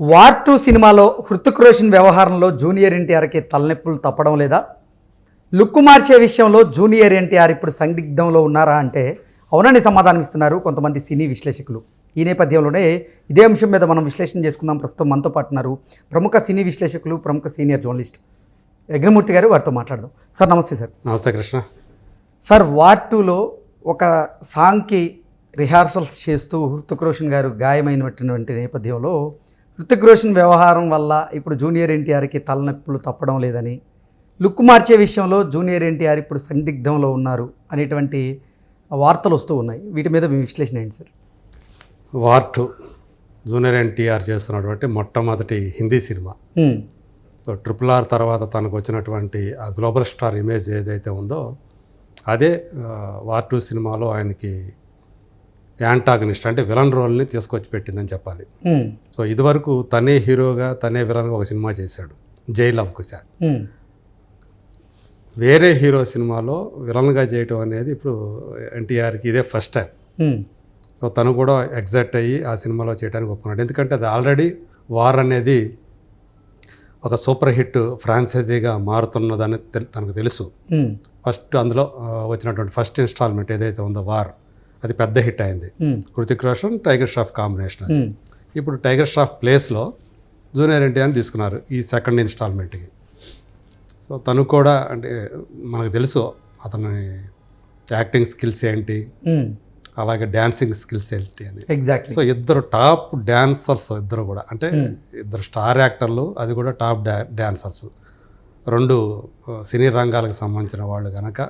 War two సినిమాలో హృతిక్ రోషన్ వ్యవహారంలో junior ఎన్టీఆర్కి తలనొప్పులు తప్పడం లేదా? లుక్కు మార్చే విషయంలో జూనియర్ ఎన్టీఆర్ ఇప్పుడు సందిగ్ధంలో ఉన్నారా అంటే అవునని సమాధానం ఇస్తున్నారు కొంతమంది సినీ విశ్లేషకులు. ఈ నేపథ్యంలోనే ఇదే అంశం మీద మనం విశ్లేషణ చేసుకుందాం. ప్రస్తుతం మనతో పాటు ఉన్నారు ప్రముఖ సినీ విశ్లేషకులు ప్రముఖ సీనియర్ జర్నలిస్ట్ యజ్ఞమూర్తి గారు. వారితో మాట్లాడదాం. సార్ నమస్తే సార్. నమస్తే కృష్ణ. సార్ వార్ టూలో ఒక సాంగ్కి రిహార్సల్స్ చేస్తూ హృతిక్ రోషన్ గారు గాయమైనటువంటి నేపథ్యంలో హృతిక్ రోషన్ వ్యవహారం వల్ల ఇప్పుడు జూనియర్ ఎన్టీఆర్కి తలనొప్పులు తప్పడం లేదని లుక్ మార్చే విషయంలో జూనియర్ ఎన్టీఆర్ ఇప్పుడు సందిగ్ధంలో ఉన్నారు అనేటువంటి వార్తలు వస్తూ ఉన్నాయి. వీటి మీద మీ విశ్లేషణ ఏంటి sir? War two junior NTR చేస్తున్నటువంటి మొట్టమొదటి Hindi cinema. So triple R తర్వాత తనకు వచ్చినటువంటి ఆ గ్లోబల్ స్టార్ ఇమేజ్ ఏదైతే ఉందో అదే వార్ టూ సినిమాలో ఆయనకి యాంటాగనిస్ట్ అంటే విలన్ రోల్ని తీసుకొచ్చి పెట్టిందని చెప్పాలి. సో ఇదివరకు తనే హీరోగా తనే విలన్గా ఒక సినిమా చేశాడు జై లవ్ కుశా. వేరే హీరో సినిమాలో విలన్గా చేయటం అనేది ఇప్పుడు ఎన్టీఆర్కి ఇదే ఫస్ట్ టైం. సో తను కూడా ఎగ్జాక్ట్ అయ్యి ఆ సినిమాలో చేయడానికి ఒప్పుకున్నాడు ఎందుకంటే అది ఆల్రెడీ వార్ అనేది ఒక సూపర్ హిట్ ఫ్రాంచైజీగా మారుతున్నదని తెల్- తనకు తెలుసు. ఫస్ట్ అందులో వచ్చినటువంటి ఫస్ట్ ఇన్స్టాల్మెంట్ ఏదైతే ఉందో వార్ అది పెద్ద హిట్ అయింది. హృతిక్ రోషన్ టైగర్ ష్రాఫ్ కాంబినేషన్ అది. ఇప్పుడు టైగర్ ష్రాఫ్ ప్లేస్లో జూనియర్ ఎన్టీఆర్ తీసుకున్నారు ఈ సెకండ్ ఇన్స్టాల్మెంట్కి. సో తను కూడా అంటే మనకు తెలుసు అతని యాక్టింగ్ స్కిల్స్ ఏంటి. అలాగే డాన్సింగ్ స్కిల్స్ ఏంటి అని. ఎగ్జాక్ట్లీ సో ఇద్దరు టాప్ డాన్సర్స్ ఇద్దరు కూడా. అంటే ఇద్దరు స్టార్ యాక్టర్లు అది కూడా టాప్ డా డాన్సర్స్. రెండు సినీ రంగాలకు సంబంధించిన వాళ్ళు కనుక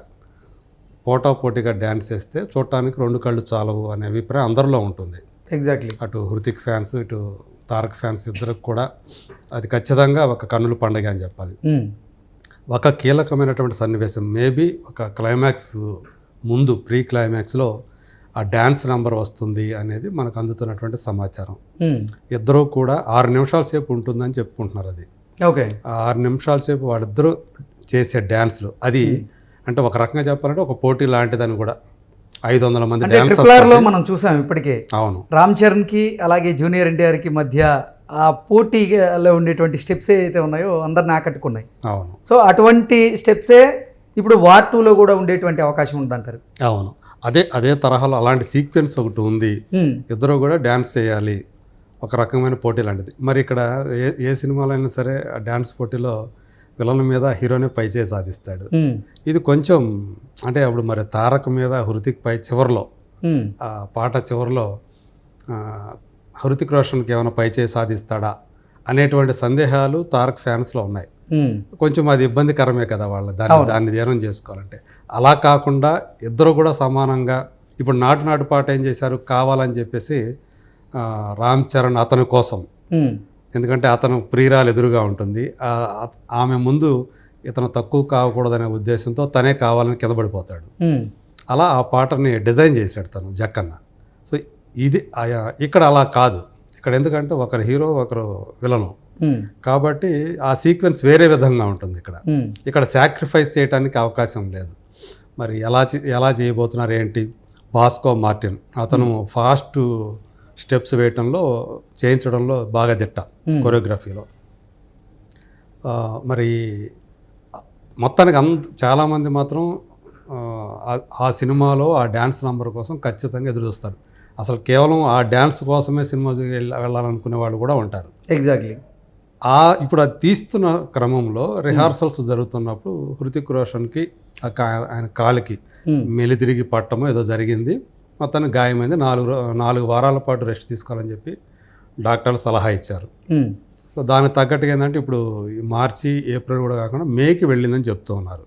పోటా పోటీగా డ్యాన్స్ చేస్తే చూడటానికి రెండు కళ్ళు చాలవు అనే అభిప్రాయం అందరిలో ఉంటుంది. ఎగ్జాక్ట్లీ అటు హృతిక్ ఫ్యాన్స్ ఇటు తారక్ ఫ్యాన్స్ ఇద్దరికి కూడా అది ఖచ్చితంగా ఒక కన్నుల పండుగ అని చెప్పాలి. హ్మ్. ఒక కీలకమైనటువంటి సన్నివేశం మేబీ ఒక క్లైమాక్స్ ముందు ప్రీ క్లైమాక్స్లో ఆ డ్యాన్స్ నెంబర్ వస్తుంది అనేది మనకు అందుతున్నటువంటి సమాచారం. హ్మ్. ఇద్దరూ కూడా ఆరు నిమిషాల సేపు ఉంటుందని చెప్పుకుంటున్నారు అది. ఓకే ఆ ఆరు నిమిషాల సేపు వాళ్ళిద్దరూ చేసే డ్యాన్స్లు అది అంటే ఒక రకంగా చెప్పాలంటే ఒక పోటీ లాంటిదని కూడా ఐదు వందల మంది అంటే డాన్సర్స్ ట్రిపుల్ ఆర్లో మనం చూసాం ఇప్పటికే. అవును. రామ్ చరణ్కి అలాగే జూనియర్ ఎన్టీఆర్కి మధ్య ఆ పోటీలో ఉండేటువంటి స్టెప్స్ ఏవైతే ఉన్నాయో అందరిని ఆకట్టుకున్నాయి. అవును. సో అటువంటి స్టెప్సే ఇప్పుడు వార్ టూలో కూడా ఉండేటువంటి అవకాశం ఉందంటారు. అవును. అదే అదే తరహాలో అలాంటి సీక్వెన్స్ ఒకటి ఉంది. ఇద్దరు కూడా డ్యాన్స్ చేయాలి. ఒక రకమైన పోటీ లాంటిది. మరి ఇక్కడ ఏ ఏ సినిమాలో అయినా సరే ఆ డ్యాన్స్ పోటీలో విలన్ మీద హీరోనే పైచే సాధిస్తాడు. ఇది కొంచెం అంటే అప్పుడు మరి తారక్ మీద హృతిక్ పై చివరిలో. ఆ పాట చివరిలో హృతిక్ రోషన్కి ఏమైనా పైచే సాధిస్తాడా అనేటువంటి సందేహాలు తారక్ ఫ్యాన్స్లో ఉన్నాయి. కొంచెం అది ఇబ్బందికరమే కదా వాళ్ళు దాన్ని దాన్ని ధ్యానం చేసుకోవాలంటే అలా కాకుండా ఇద్దరు కూడా సమానంగా ఇప్పుడు నాటు నాటు పాట ఏం చేశారు కావాలని చెప్పేసి రామ్ చరణ్ అతని కోసం. ఎందుకంటే అతను ప్రియురాలు ఎదురుగా ఉంటుంది. ఆమె ముందు ఇతను తక్కువ కాకూడదనే ఉద్దేశంతో తనే కావాలని కింద పడిపోతాడు. హ్మ్. అలా ఆ పాటని డిజైన్ చేశాడు తను జక్కన్న. సో ఇది ఇక్కడ అలా కాదు. ఇక్కడ ఎందుకంటే ఒకరు హీరో ఒకరు విలను. కాబట్టి ఆ సీక్వెన్స్ వేరే విధంగా ఉంటుంది ఇక్కడ. ఇక్కడ సాక్రిఫైస్ చేయడానికి అవకాశం లేదు. మరి ఎలా ఎలా చేయబోతున్నారు ఏంటి? బాస్కో మార్టిన్. అతను ఫాస్ట్ స్టెప్స్ వేయటంలో చేయించడంలో బాగా దిట్ట కొరియోగ్రఫీలో. మరి మొత్తానికి అంత చాలామంది మాత్రం ఆ, సినిమాలో ఆ డ్యాన్స్ నంబర్ కోసం ఖచ్చితంగా ఎదురు చూస్తారు అసలు కేవలం ఆ డ్యాన్స్ కోసమే సినిమా వెళ్ళ- వెళ్ళాలనుకునే వాళ్ళు కూడా ఉంటారు. ఎగ్జాక్ట్లీ ఆ ఇప్పుడు అది తీస్తున్న క్రమంలో రిహార్సల్స్ జరుగుతున్నప్పుడు హృతిక్ రోషన్కి ఆయన కాలికి Hmm. మెలితిరిగి పట్టమో ఏదో జరిగింది. మొత్తానికి గాయమైంది. నాలుగు నాలుగు వారాల పాటు రెస్ట్ తీసుకోవాలని చెప్పి డాక్టర్లు సలహా ఇచ్చారు. సో దానికి తగ్గట్టుగా ఏంటంటే ఇప్పుడు మార్చి ఏప్రిల్ కూడా కాకుండా మేకి వెళ్ళిందని చెప్తూ ఉన్నారు.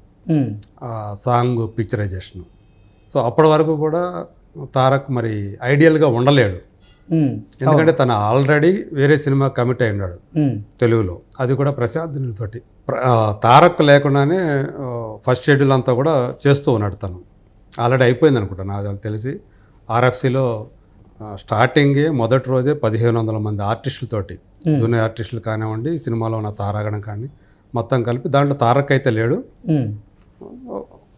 Song picturisation. సో అప్పటి వరకు కూడా తారక్ మరి ఐడియల్గా ఉండలేడు. ఎందుకంటే తను ఆల్రెడీ వేరే సినిమా కమిట్ అయి ఉన్నాడు. తెలుగులో. అది కూడా ప్రశాంత్ తోటి తారక్ లేకుండానే ఫస్ట్ షెడ్యూల్ అంతా కూడా చేస్తూ ఉన్నాడు తను. ఆల్రెడీ అయిపోయింది అనుకుంటా నాకు తెలిసి. ఆర్ఎఫ్సిలో స్టార్టింగే మొదటి రోజే పదిహేను వందల మంది ఆర్టిస్టులతోటి జూనియర్ ఆర్టిస్టులు కానివ్వండి సినిమాలో ఉన్న తారాగణం కానీ మొత్తం కలిపి దాంట్లో తారక్ అయితే లేడు.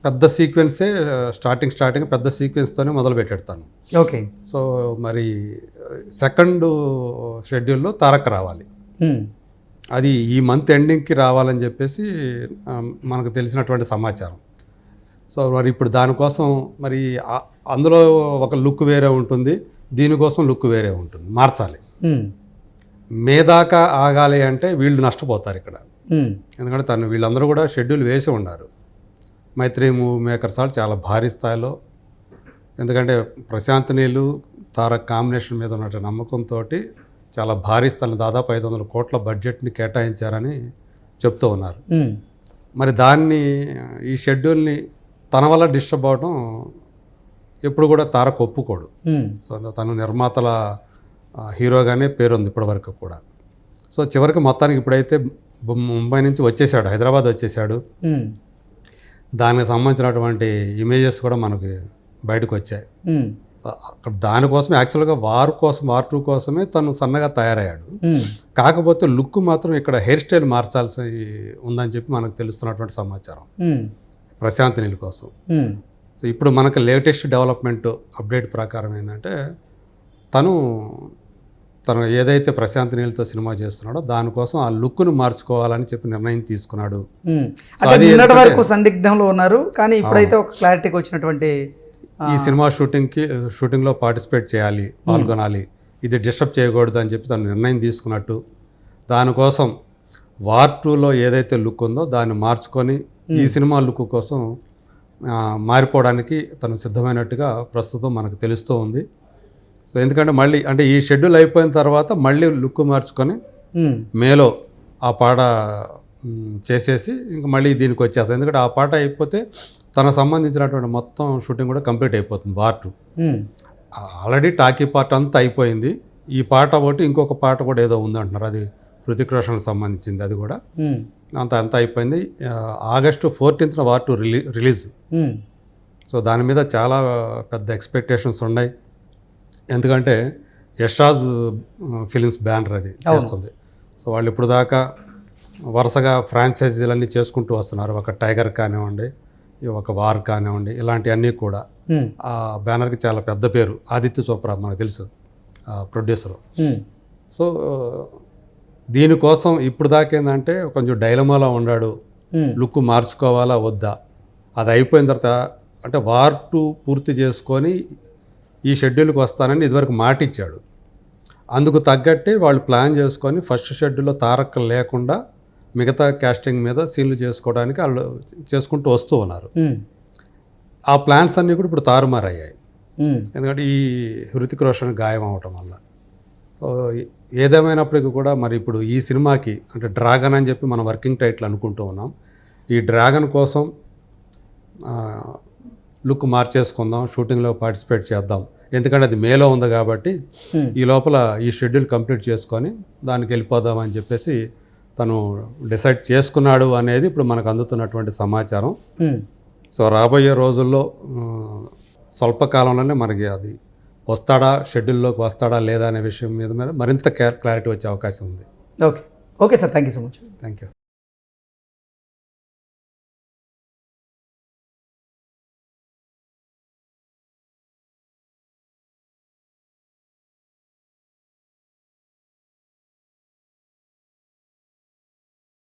పెద్ద సీక్వెన్సే స్టార్టింగ్ స్టార్టింగ్ పెద్ద సీక్వెన్స్తోనే మొదలు పెట్టెడతాను ఓకే. సో మరి సెకండ్ షెడ్యూల్లో తారక్ రావాలి. అది ఈ మంత్ ఎండింగ్కి రావాలని చెప్పేసి మనకు తెలిసినటువంటి సమాచారం. సో మరి ఇప్పుడు దానికోసం మరి అందులో ఒక లుక్ వేరే ఉంటుంది దీనికోసం లుక్ వేరే ఉంటుంది. మార్చాలి. ఉమ్, మే దాకా ఆగాలి అంటే వీళ్ళు నష్టపోతారు ఇక్కడ. ఎందుకంటే తను వీళ్ళందరూ కూడా షెడ్యూల్ వేసి ఉన్నారు. మైత్రి మూవీ మేకర్స్ వాళ్ళు చాలా భారీ స్థాయిలో. ఎందుకంటే ప్రశాంత్ నీళ్ళు తారక్ కాంబినేషన్ మీద ఉన్న నమ్మకంతో చాలా భారీ స్థాయిలో దాదాపు ఐదు వందల కోట్ల బడ్జెట్ని కేటాయించారని చెప్తూ ఉన్నారు. మరి దాన్ని ఈ షెడ్యూల్ని తన వల్ల డిస్టర్బ్ అవడం ఎప్పుడు కూడా తారక్ ఒప్పుకోడు. సో తను నిర్మాతల హీరోగానే పేరుంది ఇప్పటివరకు కూడా. సో చివరికి మొత్తానికి ఇప్పుడైతే ముంబై నుంచి వచ్చేసాడు హైదరాబాద్ వచ్చేసాడు. దానికి సంబంధించినటువంటి ఇమేజెస్ కూడా మనకి బయటకు వచ్చాయి. అక్కడ దానికోసం యాక్చువల్గా వార్ కోసం వార్ టూ కోసమే తను సన్నగా తయారయ్యాడు. కాకపోతే లుక్ మాత్రం ఇక్కడ హెయిర్ స్టైల్ మార్చాల్సి ఉందని చెప్పి మనకు తెలుస్తున్నటువంటి సమాచారం. ప్రశాంత్ నీళ్ళ కోసం. సో ఇప్పుడు మనకు లేటెస్ట్ డెవలప్మెంట్ అప్డేట్ ప్రకారం ఏంటంటే తను తను ఏదైతే ప్రశాంత్ నీళ్ళతో సినిమా చేస్తున్నాడో దానికోసం ఆ లుక్ను మార్చుకోవాలని చెప్పి నిర్ణయం తీసుకున్నాడు. నిన్నటి వరకు సందిగ్ధంలో ఉన్నారు కానీ ఇప్పుడైతే ఒక క్లారిటీకి వచ్చినటువంటి ఈ సినిమా షూటింగ్కి షూటింగ్లో పార్టిసిపేట్ చేయాలి పాల్గొనాలి. ఇది డిస్టర్బ్ చేయకూడదు అని చెప్పి తను నిర్ణయం తీసుకున్నట్టు. దానికోసం వార్ టూలో ఏదైతే లుక్ ఉందో దాన్ని మార్చుకొని ఈ సినిమా లుక్ కోసం మారిపోవడానికి తను సిద్ధమైనట్టుగా ప్రస్తుతం మనకు తెలుస్తూ ఉంది. సో ఎందుకంటే మళ్ళీ అంటే ఈ షెడ్యూల్ అయిపోయిన తర్వాత మళ్ళీ లుక్ మార్చుకొని మేలో ఆ పాట చేసేసి ఇంకా మళ్ళీ దీనికి వచ్చేస్తుంది ఎందుకంటే ఆ పాట అయిపోతే తనకు సంబంధించినటువంటి మొత్తం షూటింగ్ కూడా కంప్లీట్ అయిపోతుంది war two. Um, already talkie part అంతా అయిపోయింది. ఈ పాట ఒకటి ఇంకొక పాట కూడా ఏదో ఉందంటున్నారు. అది హృతిక్ రోషన్కి సంబంధించింది అది కూడా. అంత అంతా అయిపోయింది. ఆగస్టు ఫోర్టీన్త్న వార్ టూ రిలీ రిలీజ్. సో దాని మీద చాలా పెద్ద ఎక్స్పెక్టేషన్స్ ఉన్నాయి. ఎందుకంటే యషాజ్ ఫిలిమ్స్ బ్యానర్ అది చేస్తుంది. సో వాళ్ళు ఇప్పుడు దాకా వరుసగా ఫ్రాంచైజీలన్నీ చేసుకుంటూ వస్తున్నారు. ఒక టైగర్ కానివ్వండి ఒక వార్ కానివ్వండి ఇలాంటివన్నీ కూడా. ఆ బ్యానర్కి చాలా పెద్ద పేరు. ఆదిత్య చోప్రా మనకు తెలుసు ప్రొడ్యూసర్. సో దీనికోసం ఇప్పుడు దాకా ఏంటంటే కొంచెం డైలమాలో ఉన్నాడు. లుక్ మార్చుకోవాలా వద్దా? అది అయిపోయిన తర్వాత అంటే వార్ టూ పూర్తి చేసుకొని ఈ షెడ్యూల్కి వస్తానని ఇదివరకు మాట ఇచ్చాడు అందుకు తగ్గట్టే వాళ్ళు ప్లాన్ చేసుకొని ఫస్ట్ షెడ్యూల్లో తారక్ లేకుండా మిగతా క్యాస్టింగ్ మీద సీన్లు చేసుకోవడానికి వాళ్ళు చేసుకుంటూ వస్తూ ఉన్నారు. ఆ ప్లాన్స్ అన్నీ కూడా ఇప్పుడు తారుమారయ్యాయి. ఎందుకంటే ఈ హృతిక్ రోషన్ గాయం అవటం వల్ల. సో ఏదేమైనప్పటికీ కూడా మరి ఇప్పుడు ఈ సినిమాకి అంటే డ్రాగన్ అని చెప్పి మనం వర్కింగ్ టైటిల్ అనుకుంటూ ఉన్నాం ఈ డ్రాగన్ కోసం లుక్ మార్చేసుకుందాం షూటింగ్లో పార్టిసిపేట్ చేద్దాం ఎందుకంటే అది మేలో ఉంది కాబట్టి. ఈ లోపల ఈ షెడ్యూల్ కంప్లీట్ చేసుకొని దానికి వెళ్ళిపోదాం అని చెప్పేసి తను డిసైడ్ చేసుకున్నాడు అనేది ఇప్పుడు మనకు అందుతున్నటువంటి సమాచారం. సో రాబోయే రోజుల్లో స్వల్పకాలంలోనే మనకి అది వస్తాడా షెడ్యూల్లోకి వస్తాడా లేదా అనే విషయం మీద మీద మరింత క్లారిటీ వచ్చే అవకాశం ఉంది. Okay. Okay sir. Thank you so much. Thank you